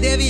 தேவி